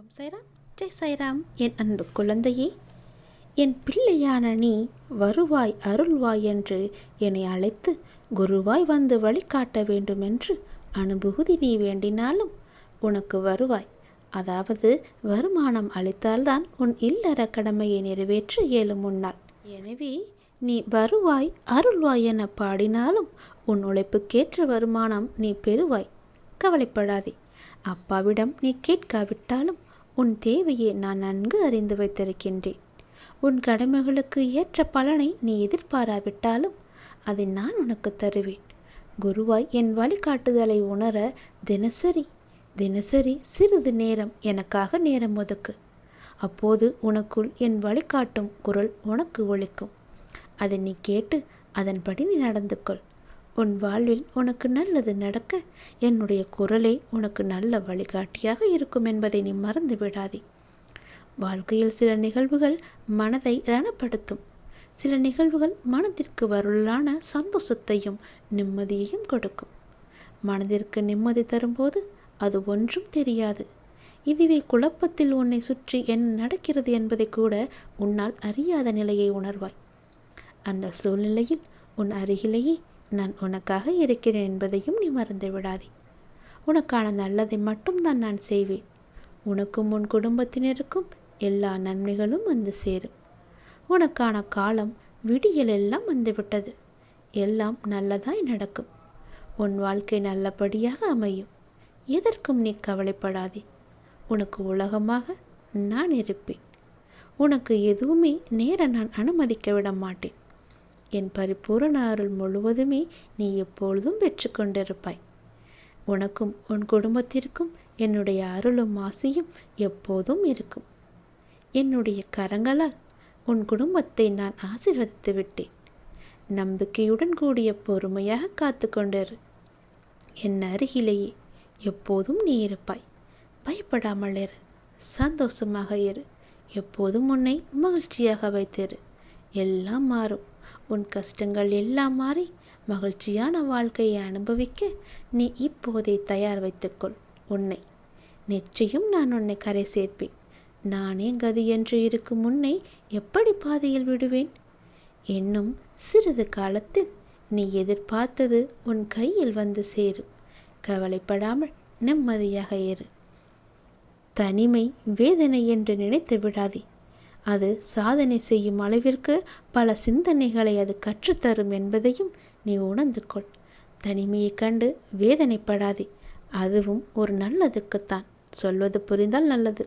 ஓம் சைராம். ஜெய் சைராம். என் அன்பு குழந்தையே என் பிள்ளையான நீ வருவாய் அருள்வாய் என்று என்னை அழைத்து குருவாய் வந்து வழிகாட்ட வேண்டுமென்று அனுபூதி நீ வேண்டினாலும் உனக்கு வருவாய். அதாவது வருமானம் அளித்தால்தான் உன் இல்லற கடமையை நிறைவேற்ற இயலும் முன்னாள் எனவே நீ வருவாய் அருள்வாய் என பாடினாலும் உன் உழைப்புக்கேற்ற வருமானம் நீ பெறுவாய். கவலைப்படாதே. அப்பாவிடம் நீ கேட்காவிட்டாலும் உன் தேவையை நான் நன்கு அறிந்து வைத்திருக்கின்றேன். உன் கடமைகளுக்கு ஏற்ற பலனை நீ எதிர்பாராவிட்டாலும் அதை நான் உனக்கு தருவேன். குருவாய் என் வழிகாட்டுதலை உணர தினசரி தினசரி சிறிது நேரம் எனக்காக நேரம் ஒதுக்கு. அப்போது உனக்குள் என் வழிகாட்டும் குரல் உனக்கு ஒழிக்கும் அதை நீ கேட்டு அதன்படி நீ நடந்து கொள் உன் வாழ்வில் உனக்கு நல்லது நடக்க என்னுடைய குரலே உனக்கு நல்ல வழிகாட்டியாக இருக்கும் என்பதை நீ மறந்து விடாதே. வாழ்க்கையில் சில நிகழ்வுகள் மனதை ரணப்படுத்தும். சில நிகழ்வுகள் மனதிற்கு வருளான சந்தோஷத்தையும் நிம்மதியையும் கொடுக்கும். மனதிற்கு நிம்மதி தரும்போது அது ஒன்றும் தெரியாது. இதுவே குழப்பத்தில் உன்னை சுற்றி என்ன நடக்கிறது என்பதை கூட உன்னால் அறியாத நிலையை உணர்வாய். அந்த சூழ்நிலையில் உன் அருகிலேயே நான் உனக்காக இருக்கிறேன் என்பதையும் நீ மறந்து விடாதே. உனக்கான நல்லதை மட்டும்தான் நான் செய்வேன். உனக்கும் உன் குடும்பத்தினருக்கும் எல்லா நன்மைகளும் வந்து சேரும். உனக்கான காலம் விடியல் எல்லாம் வந்துவிட்டது. எல்லாம் நல்லதாய் நடக்கும். உன் வாழ்க்கை நல்லபடியாக அமையும். எதற்கும் நீ கவலைப்படாதே. உனக்கு உலகமாக நான் இருப்பேன். உனக்கு எதுவுமே நேர நான் அனுமதிக்க விட மாட்டேன். என் பரிபூரண அருள் முழுவதுமே நீ எப்பொழுதும் பெற்றுக்கொண்டிருப்பாய். உனக்கும் உன் குடும்பத்திற்கும் என்னுடைய அருளும் ஆசையும் எப்போதும் இருக்கும். என்னுடைய கரங்களால் உன் குடும்பத்தை நான் ஆசீர்வதித்து விட்டேன். நம்பிக்கையுடன் கூடிய பொறுமையாக காத்து கொண்டிரு. என் அருகிலேயே எப்போதும் நீ இருப்பாய். பயப்படாமல் இரு. சந்தோஷமாக இரு. எப்போதும் உன்னை மகிழ்ச்சியாக வைத்திரு. எல்லாம் மாறும். உன் கஷ்டங்கள் எல்லாம் மாறி மகிழ்ச்சியான வாழ்க்கையை அனுபவிக்க நீ இப்போதே தயார் வைத்துக்கொள். உன்னை நிச்சயம் நான் உன்னை கரை சேர்ப்பேன். நானே கதி என்று இருக்கும் உன்னை எப்படி பாதையில் விடுவேன்? இன்னும் சிறிது காலத்தில் நீ எதிர்பார்த்தது உன் கையில் வந்து சேரும். கவலைப்படாமல் நிம்மதியாக ஏறு தனிமை வேதனை என்று நினைத்து விடாதே. அது சாதனை செய்யும் அளவிற்கு பல சிந்தனைகளை அது கற்றுத்தரும் என்பதையும் நீ உணர்ந்து கொள் தனிமையை கண்டு வேதனைப்படாதே. அதுவும் ஒரு நல்லதுக்குத்தான். சொல்வது புரிந்தால் நல்லது.